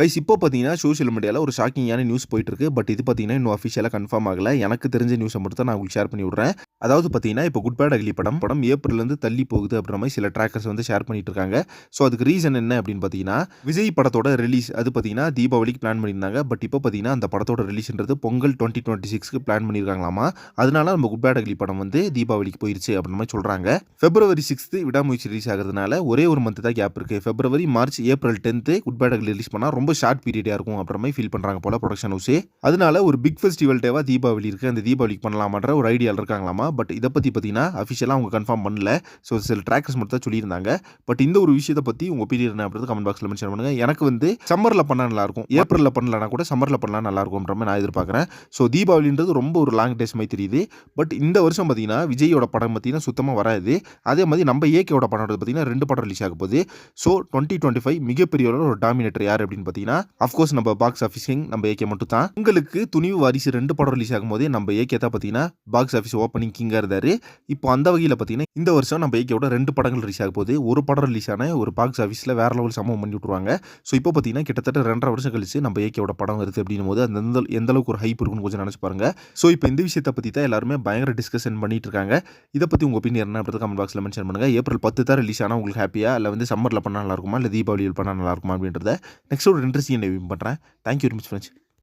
Guys இப்போ பார்த்தீங்கன்னா social மீடியாவில் ஒரு ஷாக்கிங்கான நியூஸ் போயிட்டு இருக்கு பட் இது பார்த்தீங்கன்னா இன்னும் அஃபிஷியலாக கன்ஃபார்ம் ஆகல. எனக்கு தெரிஞ்ச நியூஸை மட்டும் தான் நான் உங்களுக்கு ஷேர் பண்ணி விடுறேன். அதாவது பார்த்தீங்கன்னா இப்போ குட் பேட் அகலி படம் படம் ஏப்ரல்லேருந்து தள்ளி போகுது அப்படின்ற மாதிரி சில ட்ராக்கர்ஸ் வந்து ஷேர் பண்ணிட்டு இருக்காங்க. ஸோ அதுக்கு ரீசன் என்ன அப்படின்னு பார்த்தீங்கன்னா விஜய் படத்தோட ரிலீஸ் அது பார்த்தீங்கன்னா தீபாவளிக்கு பிளான் பண்ணியிருந்தாங்க. பட் இப்போ பார்த்தீங்கன்னா அந்த படத்தோட ரிலீஸ்ன்றது பொங்கல் டுவெண்ட்டி டுவெண்ட்டி சிக்ஸ்க்கு பிளான் பண்ணியிருக்காங்களாமா? அதனால நம்ம குட் பேட் அகலி படம் வந்து தீபாவளிக்கு போயிருச்சு அப்படின்ற மாதிரி சொல்கிறாங்க பிப்ரவரி சிக்ஸ்த்து விடாமுயற்சி ரிலீஸ் ஆகிறதுனால ஒரே ஒரு மந்த் தான் கேப் இருக்குது February March April tenth good bad ugly release பண்ணால் ரொம்ப ஷார்ட் பீரியடாக இருக்கும் அப்படின்ற மாதிரி ஃபீல் பண்ணுறாங்க போல் ப்ரொடக்ஷன் ஹவுஸே அதனால ஒரு பிக் ஃபெஸ்டிவல் டேவாக தீபாவளி இருக்குது அந்த தீபாவளிக்கு பண்ணலாமான்ற ஒரு ஐடியாவில் இருக்காங்களாமா. பட் இதை பற்றி பார்த்தீங்கன்னா அஃபிஷியலாக அவங்க கன்ஃபார்ம் பண்ணல. ஸோ சில ட்ராக்கர்ஸ் மட்டும் தான் சொல்லியிருந்தாங்க. பட் இந்த ஒரு விஷயத்தை பற்றி உங்கள் ஒப்பீனியன் என்ன அப்படின்றது கமெண்ட் பாக்ஸில் மென்ஷன் பண்ணுங்கள் எனக்கு வந்து சம்மரில் பண்ணால் நல்லாயிருக்கும் ஏப்ரலில் பண்ணலனா கூட சம்மரில் பண்ணலாம் நல்லாயிருக்கும்ன்ற மாதிரி நான் எதிர்பார்க்குறேன். ஸோ தீபாவளின்றது ரொம்ப ஒரு லாங் டேஸ் மாதிரி தெரியுது. பட் இந்த வருஷம் பார்த்தீங்கன்னா விஜயோட படம் பார்த்தீங்கன்னா சுத்தமாக வராது. அதே மாதிரி நம்ம ஏகேவோட படம் பார்த்தீங்கன்னா ரெண்டு படம் ரிலீஸ் ஆக போகுது. ஸோ டுவெண்ட்டி டுவெண்ட்டி ஃபைவ் மிகப்பெரிய ஒரு டாமினேட்டர் யார் அப்படின்னு பார்த்தீங்கன்னா அஃப்கோர்ஸ் நம்ம பாக்ஸ் ஆஃபீஸிங் நம்ம ஏகே மட்டும் தான் உங்களுக்கு துணிவு வாரிசு ரெண்டு படம் ரிலீஸ் ஆகும்போதே நம்ம ஏகே தான் பார்த்தீங்கன்னா பாக்ஸ் ஆஃபீஸ் ஓப்பனிங் கிங்காக இருந்தார். இப்போ அந்த வகையில் பார்த்தீங்கன்னா இந்த வருஷம் நம்ம ஏகேவோட ரெண்டு படங்கள் ரிலீஸ் ஆக போகுது. ஒரு படம் ரிலீஸ் ஆன ஒரு பாக்ஸ் ஆஃபீஸில் வேற லெவல் சம்பவம் பண்ணி விட்ருவாங்க ஸோ இப்போ பார்த்தீங்கன்னா கிட்டத்தட்ட ரெண்டரை வருஷம் கழிச்சு நம்ம ஏகேவோட படம் வருது அப்படின்னும் போது அந்த எந்த அளவுக்கு ஒரு ஹைப் இருக்குன்னு கொஞ்சம் நினச்சி பாருங்க. ஸோ இப்போ இந்த விஷயத்தை பற்றி தான் எல்லாருமே பயங்கர டிஸ்கஷன் பண்ணிட்டு இருக்காங்க. இதை பற்றி உங்கள் ஒப்பீனியன் என்ன அப்படின்றத கமெண்ட் பாக்ஸில் மென்ஷன் பண்ணுங்கள் ஏப்ரல் பத்து தான் ரிலீஸ் ஆனால் உங்களுக்கு ஹாப்பியா இல்லை வந்து சம்மரில் பண்ணால் நல்லா இருக்குமா? இல்லை தீபாவளியில் பண்ணால் நல்லா இருக்குமா அப்படின்றத நெக்ஸ்ட் ஒரு இன்ட்ரெஸ்டிங் பண்ணுறேன் தேங்க்யூ வெரி மச் ஃப்ரெண்ட்ஸ்